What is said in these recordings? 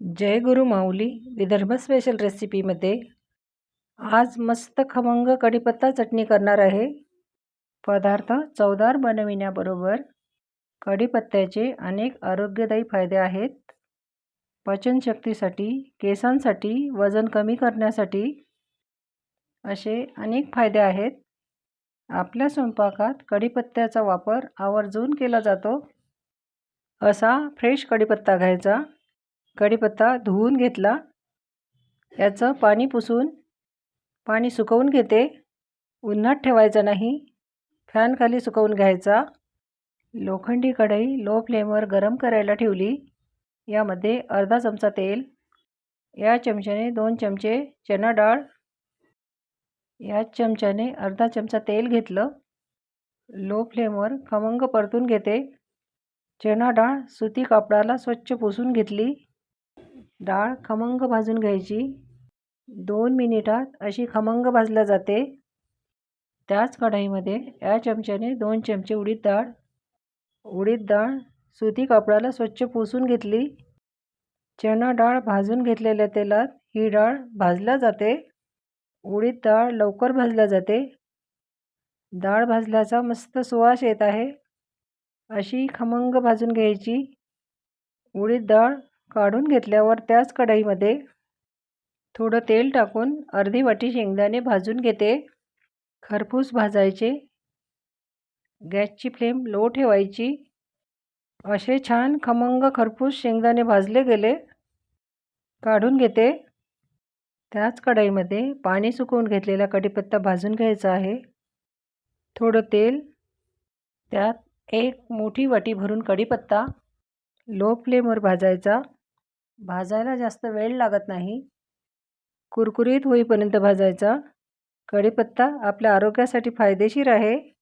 जय गुरु माऊली Vidarbha special रेसिपीमध्ये आज मस्त खमंग कढीपत्ता चटणी करणार आहे. पदार्थ चवदार बनविण्याबरोबर कढीपत्त्याचे अनेक आरोग्यदायी फायदे आहेत. पचनशक्तीसाठी केसांसाठी वजन कमी करण्यासाठी असे अनेक फायदे आहेत. आपल्या स्वयंपाकात कढीपत्त्याचा वापर आवर्जून केला जातो. असा फ्रेश कढीपत्ता घ्यायचा. कढीपत्ता धुवून घेतला. याचं पाणी पुसून पाणी सुकवून घेते. उन्हात ठेवायचं नाही. फॅनखाली सुकवून घ्यायचा. लोखंडी कढई लो फ्लेमवर गरम करायला ठेवली. यामध्ये अर्धा चमचा तेल या चमच्याने दोन चमचे चणा डाळ या चमच्याने अर्धा चमचा तेल घेतलं. लो फ्लेमवर खमंग परतून घेते. चणा डाळ सुती कापडाला स्वच्छ पुसून घेतली. डाळ खमंग भाजून घ्यायची. दोन मिनिटात अशी खमंग भाजल्या जाते. त्याच कढाईमध्ये या चमच्याने दोन चमचे उडीद डाळ. उडीद डाळ सुती कापडाला स्वच्छ पुसून घेतली. चणा डाळ भाजून घेतलेल्या तेलात ही डाळ भाजल्या जाते. उडीद डाळ लवकर भाजल्या जाते. डाळ भाजल्याचा मस्त सुवास येत आहे. अशी खमंग भाजून घ्यायची. उडीद डाळ काढून घेतल्यावर त्याच कढईमध्ये थोडं तेल टाकून अर्धी वाटी शेंगदाणे भाजून घेते. खरपूस भाजायचे. गॅसची फ्लेम लो ठेवायची. असे छान खमंग खरपूस शेंगदाणे भाजले गेले. काढून घेते. त्याच कढईमध्ये पाणी सुकवून घेतलेला कढीपत्ता भाजून घ्यायचा आहे. थोडं तेल. त्यात एक मोठी वाटी भरून कढीपत्ता. लो फ्लेमवर भाजायचा. भाजायला जास्त वेळ लागत नाही. कुरकुरीत होईपर्यंत भाजायचा. कढीपत्ता आपल्या आरोग्यासाठी फायदेशीर आहे.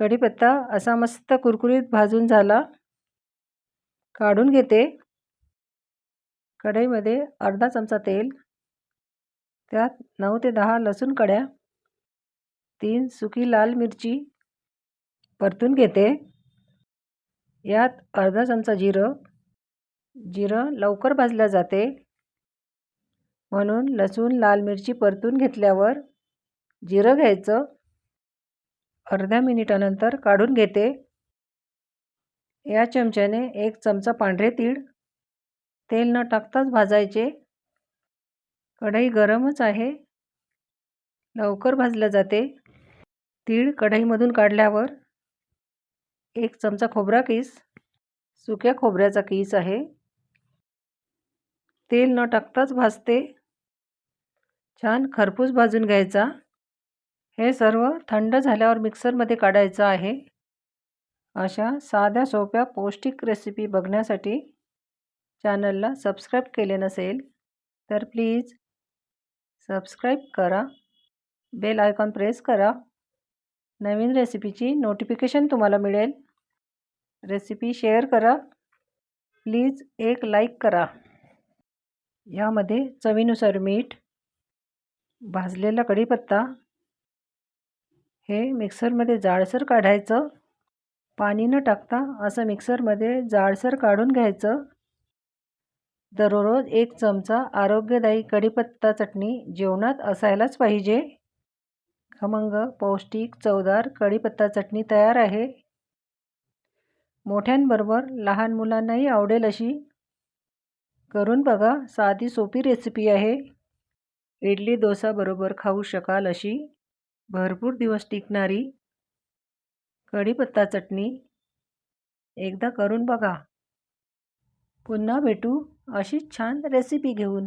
कढीपत्ता असा मस्त कुरकुरीत भाजून झाला. काढून घेते. कढईमध्ये अर्धा चमचा तेल. त्यात नऊ ते दहा लसूण कड्या. तीन सुकी लाल मिरची. परतून घेते. यात अर्धा चमचा जिरं. जिरं लवकर भाजलं जाते. म्हणून लसूण लाल मिरची परतून घेतल्यावर जिरं घ्यायचं. अर्ध्या मिनिटानंतर काढून घेते. या चमच्याने एक चमचा पांढरे तीळ. तेल न टाकताच भाजायचे. कढई गरमच आहे. लवकर भाजलं जाते. तीळ कढईमधून काढल्यावर एक चमचा खोबरा किस. सुक्या खोबऱ्याचा किस आहे. तेल न टाकताच भाजते. छान खरपूस भाजून घ्यायचा. हे सर्व थंड झाल्यावर मिक्सरमध्ये काढायचं आहे. अशा साध्या सोप्या पौष्टिक रेसिपी बघण्यासाठी चॅनलला सबस्क्राईब केले नसेल तर प्लीज सबस्क्राईब करा. बेल आयकॉन प्रेस करा. नवीन रेसिपीची नोटिफिकेशन तुम्हाला मिळेल. रेसिपी शेअर करा. प्लीज एक लाईक करा. यामध्ये चवीनुसार मीठ भाजलेला कढीपत्ता हे मिक्सरमध्ये जाडसर काढायचं. पाणी न टाकता असं मिक्सरमध्ये जाडसर काढून घ्यायचं. दररोज एक चमचा आरोग्यदायी कढीपत्ता चटणी जेवणात असायलाच पाहिजे. खमंग पौष्टिक चवदार कढीपत्ता चटणी तयार आहे. मोठ्यांबरोबर लहान मुलांनाही आवडेल अशी करून बघा साधी सोपी रेसिपी आहे. इडली डोसा बरोबर खाऊ शकाल अशी. भरपूर दिवस टिकणारी. कढीपत्ता चटणी. एकदा करून बघा. पुन्हा भेटू अशीच छान रेसिपी घेऊन.